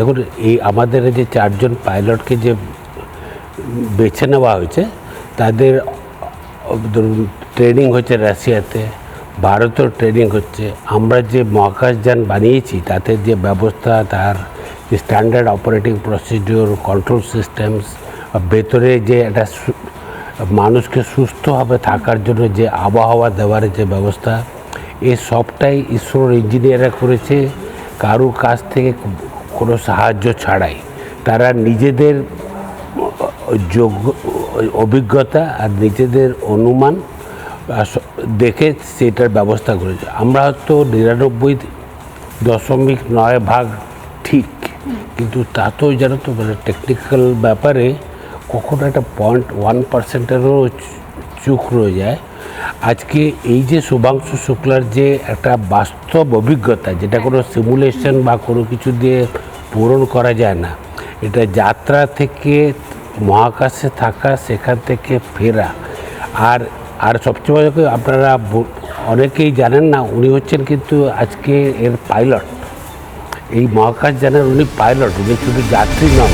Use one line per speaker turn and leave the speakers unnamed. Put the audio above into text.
দেখুন, এই আমাদের যে চারজন পাইলটকে যে বেছে নেওয়া হয়েছে, তাদের ট্রেনিং হচ্ছে রাশিয়াতে, ভারতেও ট্রেনিং হচ্ছে। আমরা যে মহাকাশযান বানিয়েছি, তাতে যে ব্যবস্থা, তার যে standard operating procedure control systems ভেতরে যে একটা মানুষকে সুস্থভাবে থাকার জন্য যে আবহাওয়া দেওয়ার যে ব্যবস্থা এই সবটাই ইসরোর ইঞ্জিনিয়াররা করেছে। কারুর কাছ থেকে কোনো সাহায্য ছাড়াই। তারা নিজেদের যোগ্য অভিজ্ঞতা আর নিজেদের অনুমান দেখে সেটার ব্যবস্থা করেছে। আমরা হয়তো নিরানব্বই দশমিক নয় ভাগ ঠিক, কিন্তু তাতেও যেন তো মানে টেকনিক্যাল ব্যাপারে কখনো একটা পয়েন্ট ওয়ান পার্সেন্টেরও চুক রয়ে যায়। আজকে এই যে শুভাংশু শুক্লার যে একটা বাস্তব অভিজ্ঞতা, যেটা কোনো সিমুলেশন বা কোনো কিছু দিয়ে পূরণ করা যায় না। এটা যাত্রা থেকে মহাকাশে থাকা, সেখান থেকে ফেরা। আর আর সবচেয়ে বড় আপনারা অনেকেই জানেন না, উনি হচ্ছেন কিন্তু আজকে এর পাইলট এই মহাকাশ জানেন উনি পাইলট উনি শুধু যাত্রী নন।